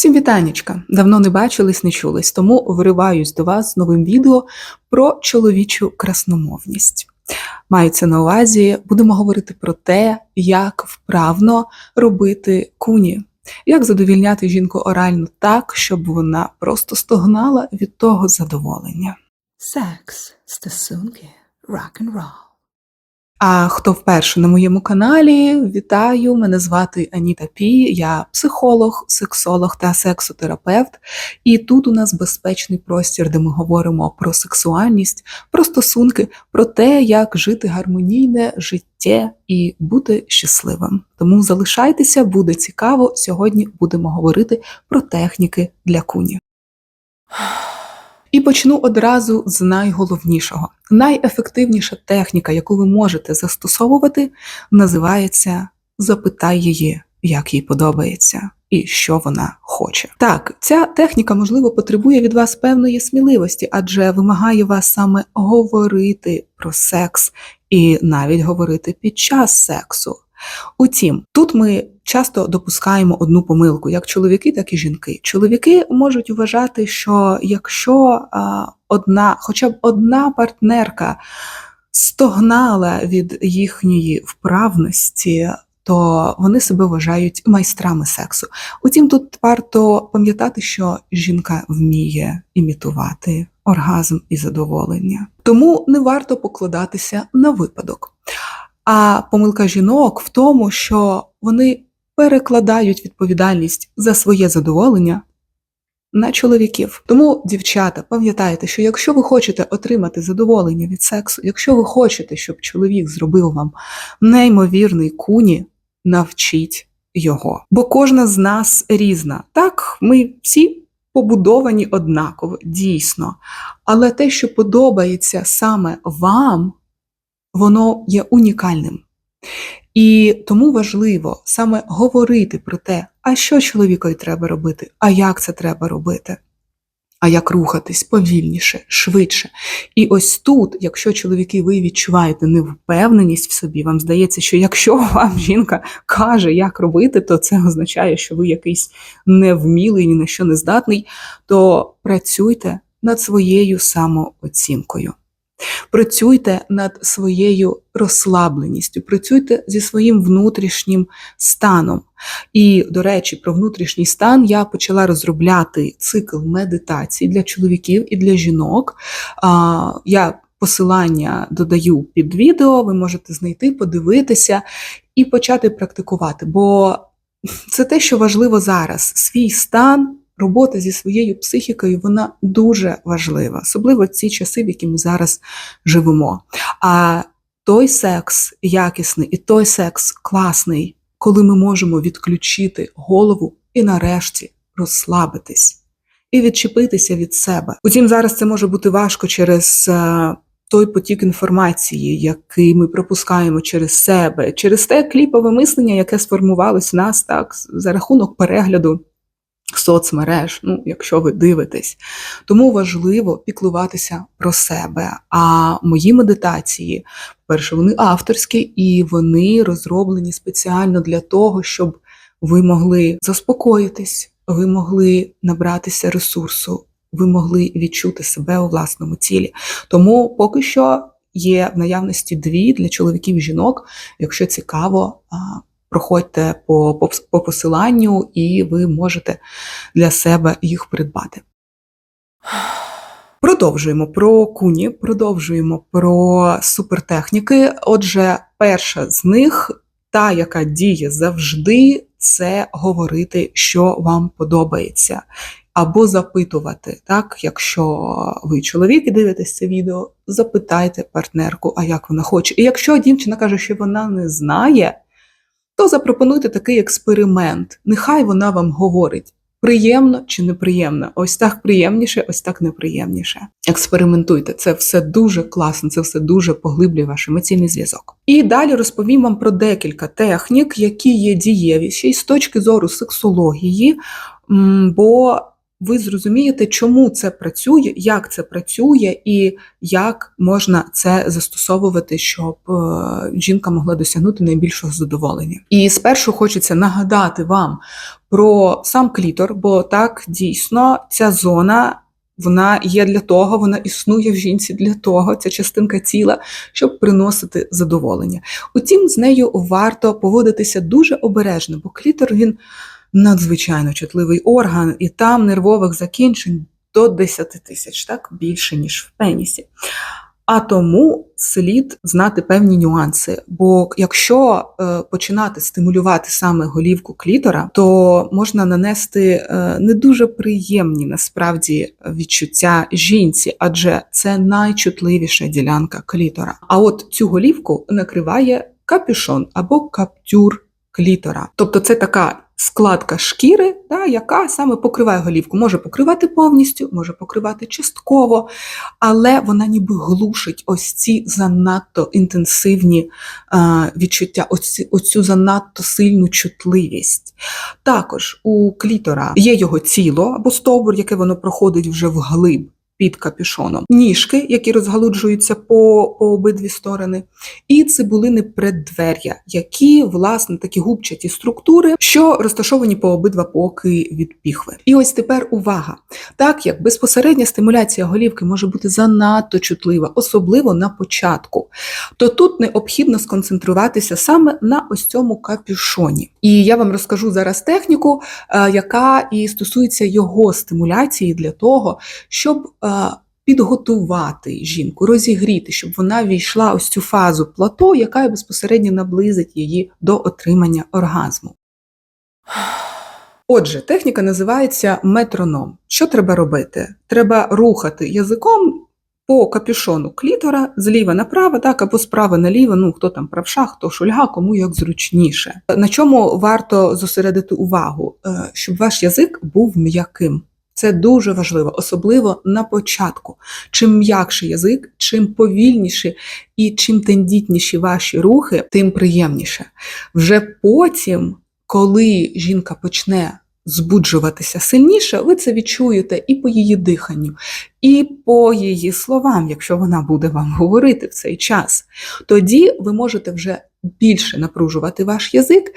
Всім вітанечка! Давно не бачились, не чулись, тому вириваюсь до вас з новим відео про чоловічу красномовність. Мається на увазі, будемо говорити про те, як вправно робити куні, як задовільняти жінку орально так, щоб вона просто стогнала від того задоволення. Секс, стосунки, рок-н-рол. А хто вперше на моєму каналі, вітаю! Мене звати Аніта Пі, я психолог, сексолог та сексотерапевт. І тут у нас безпечний простір, де ми говоримо про сексуальність, про стосунки, про те, як жити гармонійне життя і бути щасливим. Тому залишайтеся, буде цікаво. Сьогодні будемо говорити про техніки для куні. І почну одразу з найголовнішого. Найефективніша техніка, яку ви можете застосовувати, називається Запитай її, як їй подобається і що вона хоче. Так, ця техніка, можливо, потребує від вас певної сміливості, адже вимагає вас саме говорити про секс і навіть говорити під час сексу. Утім, тут ми часто допускаємо одну помилку, як чоловіки, так і жінки. Чоловіки можуть вважати, що якщо одна, хоча б одна партнерка стогнала від їхньої вправності, то вони себе вважають майстрами сексу. Утім, тут варто пам'ятати, що жінка вміє імітувати оргазм і задоволення. Тому не варто покладатися на випадок. А помилка жінок в тому, що вони перекладають відповідальність за своє задоволення на чоловіків. Тому, дівчата, пам'ятайте, що якщо ви хочете отримати задоволення від сексу, якщо ви хочете, щоб чоловік зробив вам неймовірний куні, навчіть його. Бо кожна з нас різна. Так, ми всі побудовані однаково, дійсно. Але те, що подобається саме вам, воно є унікальним. І тому важливо саме говорити про те, а що чоловікові треба робити, а як це треба робити, а як рухатись повільніше, швидше. І ось тут, якщо чоловіки, ви відчуваєте невпевненість в собі, вам здається, що якщо вам жінка каже, як робити, то це означає, що ви якийсь невмілий, ні на що не здатний, то працюйте над своєю самооцінкою. Працюйте над своєю розслабленістю, працюйте зі своїм внутрішнім станом. І, до речі, про внутрішній стан я почала розробляти цикл медитацій для чоловіків і для жінок. Я посилання додаю під відео, ви можете знайти, подивитися і почати практикувати. Бо це те, що важливо зараз: свій стан робота зі своєю психікою вона дуже важлива, особливо ці часи, в які ми зараз живемо. А той секс якісний і той секс класний, коли ми можемо відключити голову і нарешті розслабитись і відчепитися від себе. Утім, зараз це може бути важко через. Е, той потік інформації, який ми пропускаємо через себе, через те кліпове мислення, яке сформувалось в нас так за рахунок перегляду соцмереж, ну, якщо ви дивитесь. Тому важливо піклуватися про себе. А мої медитації, перше, вони авторські і вони розроблені спеціально для того, щоб ви могли заспокоїтись, ви могли набратися ресурсу, ви могли відчути себе у власному тілі. Тому поки що є в наявності дві для чоловіків і жінок, якщо цікаво. Проходьте по, по, по посиланню, і ви можете для себе їх придбати. Продовжуємо про куні, продовжуємо про супертехніки. Отже, перша з них, та, яка діє завжди, це говорити, що вам подобається. Або запитувати, так, якщо ви чоловік і дивитесь це відео, запитайте партнерку, а як вона хоче. І якщо дівчина каже, що вона не знає, то запропонуйте такий експеримент. Нехай вона вам говорить, приємно чи неприємно. Ось так приємніше, ось так неприємніше. Експериментуйте, це все дуже класно, це все дуже поглиблює ваш емоційний зв'язок. І далі розповім вам про декілька технік, які є дієвіші з точки зору сексології, бо ви зрозумієте, чому це працює, як це працює, і як можна це застосовувати, щоб е, жінка могла досягнути найбільшого задоволення. І спершу хочеться нагадати вам про сам клітор, бо так дійсно ця зона. Вона є для того, вона існує в жінці для того, ця частинка тіла, щоб приносити задоволення. Утім, з нею варто поводитися дуже обережно, бо клітор він надзвичайно чутливий орган, і там нервових закінчень до 10 тисяч, так більше ніж в пенісі. А тому слід знати певні нюанси. Бо якщо е, починати стимулювати саме голівку клітора, то можна нанести е, не дуже приємні насправді відчуття жінці, адже це найчутливіша ділянка клітора. А от цю голівку накриває капюшон або каптюр клітора. Тобто це така складка шкіри, да, яка саме покриває голівку. Може покривати повністю, може покривати частково, але вона ніби глушить ось ці занадто інтенсивні е, відчуття, ось ці- занадто сильну чутливість. Також у клітора є його тіло або стовбур, яке воно проходить вже вглиб. Під капюшоном, ніжки, які розгалуджуються по, по обидві сторони, і цибулини преддвер'я, які, власне, такі губчаті структури, що розташовані по обидва боки від піхви. І ось тепер увага. Так як безпосередня стимуляція голівки може бути занадто чутлива, особливо на початку, то тут необхідно сконцентруватися саме на ось цьому капюшоні. І я вам розкажу зараз техніку, е, яка і стосується його стимуляції для того, щоб е, підготувати жінку, розігріти, щоб вона війшла ось цю фазу плато, яка безпосередньо наблизить її до отримання оргазму. Отже, техніка називається метроном. Що треба робити? Треба рухати язиком по капюшону клітора зліва направо, так, або справа наліво, ну хто там правша, хто шульга, кому як зручніше. На чому варто зосередити увагу, Е, щоб ваш язик був м'яким. Це дуже важливо, особливо на початку. Чим м'якший язик, чим повільніші і чим тендітніші ваші рухи, тим приємніше. Вже потім, коли жінка почне збуджуватися сильніше, ви це відчуєте і по її диханню, і по її словам, якщо вона буде вам говорити в цей час. Тоді ви можете вже більше напружувати ваш язик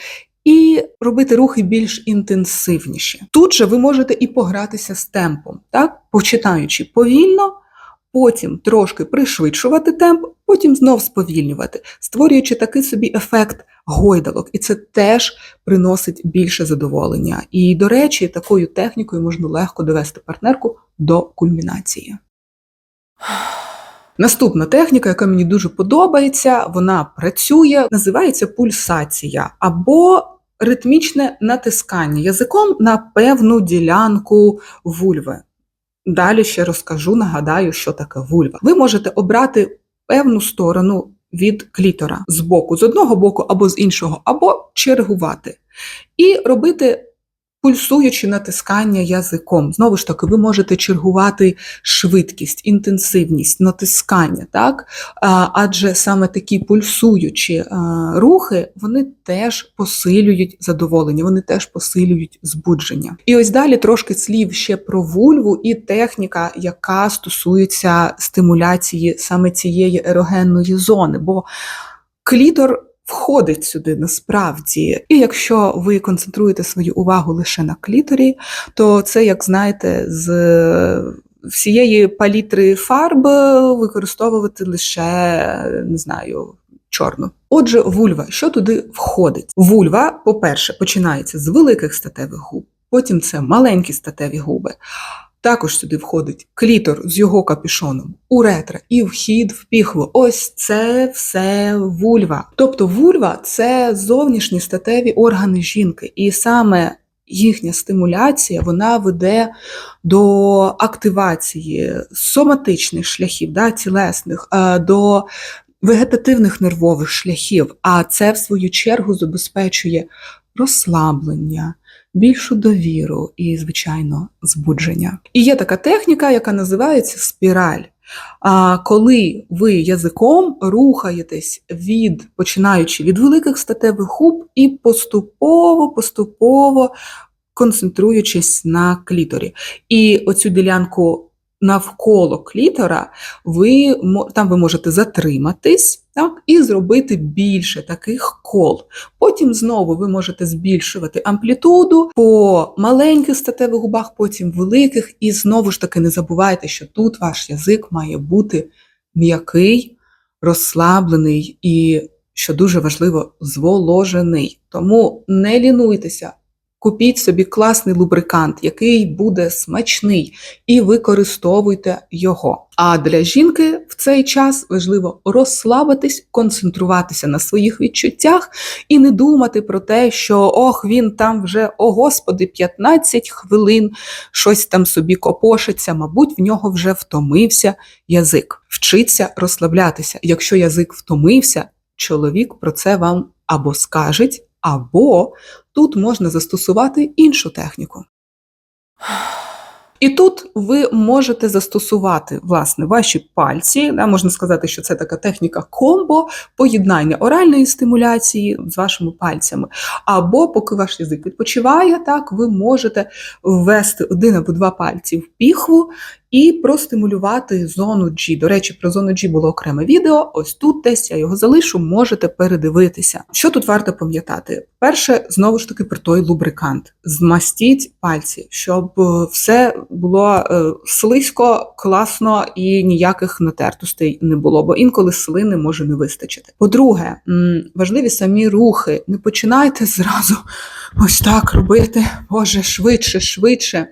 і робити рухи більш інтенсивніші. Тут же ви можете і погратися з темпом, так? починаючи повільно, потім трошки пришвидшувати темп, потім знов сповільнювати, створюючи такий собі ефект гойдалок. І це теж приносить більше задоволення. І, до речі, такою технікою можна легко довести партнерку до кульмінації. Наступна техніка, яка мені дуже подобається, вона працює, називається пульсація або ритмічне натискання язиком на певну ділянку вульви. Далі ще розкажу, нагадаю, що таке вульва. Ви можете обрати певну сторону від клітора з боку, з одного боку або з іншого, або чергувати. І робити пульсуючи натискання язиком. Знову ж таки, ви можете чергувати швидкість, інтенсивність натискання, так? Адже саме такі пульсуючі рухи вони теж посилюють задоволення, вони теж посилюють збудження. І ось далі трошки слів ще про вульву і техніка, яка стосується стимуляції саме цієї ерогенної зони. Бо клітор входить сюди насправді. І якщо ви концентруєте свою увагу лише на кліторі, то це, як знаєте, з всієї палітри фарб використовувати лише не знаю. Чорну. Отже, вульва, що туди входить? Вульва, по-перше, починається з великих статевих губ, потім це маленькі статеві губи. Також сюди входить клітор з його капюшоном, уретра і вхід в піхву. Ось це все вульва. Тобто вульва це зовнішні статеві органи жінки, і саме їхня стимуляція вона веде до активації соматичних шляхів, да, тілесних, е, до вегетативних нервових шляхів. А це, в свою чергу, забезпечує розслаблення більшу довіру і, звичайно, збудження. І є така техніка, яка називається спіраль. А коли ви язиком рухаєтесь від починаючи від великих статевих губ і поступово, поступово концентруючись на кліторі. І оцю ділянку навколо клітора ви там ви можете затриматись так, і зробити більше таких кол. Потім знову ви можете збільшувати амплітуду по маленьких статевих губах, потім великих. І знову ж таки не забувайте, що тут ваш язик має бути м'який, розслаблений і, що дуже важливо, зволожений. Тому не лінуйтеся. Купіть собі класний лубрикант, який буде смачний, і використовуйте його. А для жінки в цей час важливо розслабитись, концентруватися на своїх відчуттях і не думати про те, що ох, він там вже, о господи, 15 хвилин щось там собі копошиться, мабуть, в нього вже втомився язик. Вчиться розслаблятися. Якщо язик втомився, чоловік про це вам або скаже, або тут можна застосувати іншу техніку. І тут ви можете застосувати власне ваші пальці. Да, можна сказати, що це така техніка комбо, поєднання оральної стимуляції з вашими пальцями. Або поки ваш язик відпочиває, так ви можете ввести один або два пальці в піхву і простимулювати зону G. До речі, про зону G було окреме відео. Ось тут десь я його залишу, можете передивитися. Що тут варто пам'ятати? Перше, знову ж таки, про той лубрикант. Змастіть пальці, щоб е, все було е, слизько, класно і ніяких натертостей не було, бо інколи слини може не вистачити. По-друге, важливі самі рухи. Не починайте зразу ось так робити. Боже, швидше, швидше.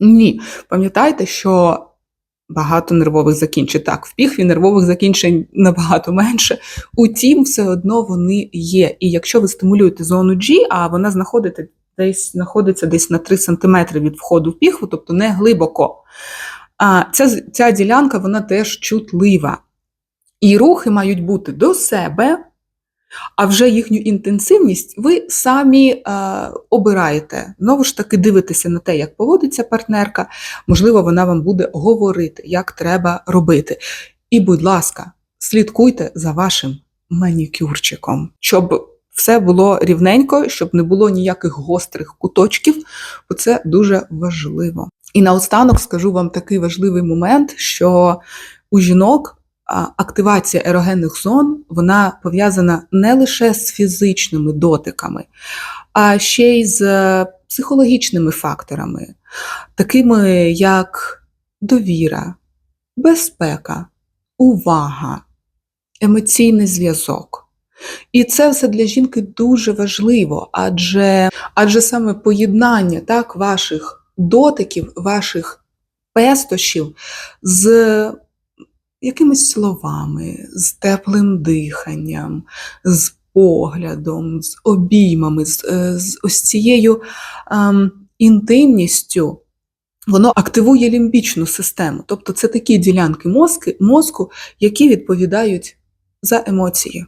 Ні, пам'ятайте, що багато нервових закінчень. Так, в піхві нервових закінчень набагато менше. Утім, все одно вони є. І якщо ви стимулюєте зону G, а вона знаходиться десь, знаходиться десь на 3 см від входу в піхву, тобто не глибоко, а ця, ця ділянка вона теж чутлива. І рухи мають бути до себе, а вже їхню інтенсивність ви самі е, обираєте. Знову ж таки, дивитеся на те, як поводиться партнерка. Можливо, вона вам буде говорити, як треба робити. І, будь ласка, слідкуйте за вашим манікюрчиком, щоб все було рівненько, щоб не було ніяких гострих куточків, бо це дуже важливо. І наостанок скажу вам такий важливий момент, що у жінок активація ерогенних зон вона пов'язана не лише з фізичними дотиками, а ще й з е, психологічними факторами, такими як довіра, безпека, увага, емоційний зв'язок. І це все для жінки дуже важливо, адже, адже саме поєднання так, ваших дотиків, ваших пестощів з якимись словами, з теплим диханням, з поглядом, з обіймами, з, е, з ось цією ем, інтимністю, воно активує лімбічну систему. Тобто це такі ділянки мозки, мозку, які відповідають за емоції.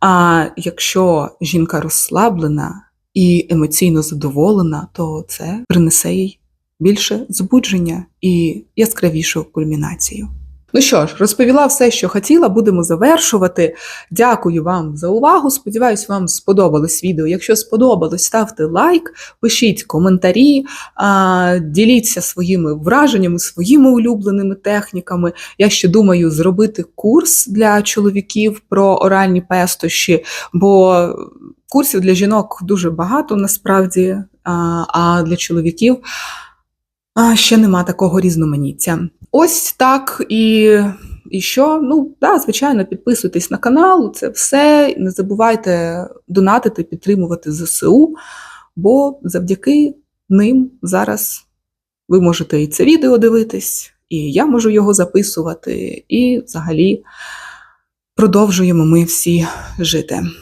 А якщо жінка розслаблена і емоційно задоволена, то це принесе їй більше збудження і яскравішу кульмінацію. Ну що ж, розповіла все, що хотіла, будемо завершувати. Дякую вам за увагу. Сподіваюсь, вам сподобалось відео. Якщо сподобалось, ставте лайк, пишіть коментарі, діліться своїми враженнями, своїми улюбленими техніками. Я ще думаю зробити курс для чоловіків про оральні пестощі, бо курсів для жінок дуже багато насправді, а, для чоловіків. А ще нема такого різноманіття. Ось так і, і що? Ну, да, звичайно, підписуйтесь на канал, це все. Не забувайте донатити, підтримувати ЗСУ, бо завдяки ним зараз ви можете і це відео дивитись, і я можу його записувати, і взагалі продовжуємо ми всі жити.